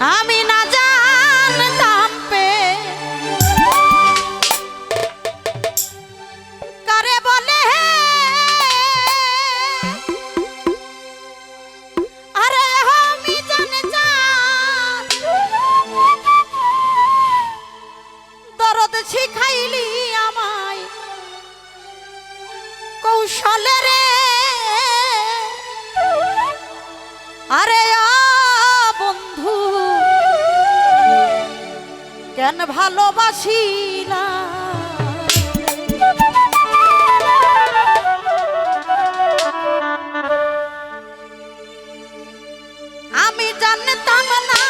আমি না কারে বলে আরে দরদ শিখাইলি আমায়। কৌশলে রে। আরে কেন ভালোবাসি না আমি জানতাম না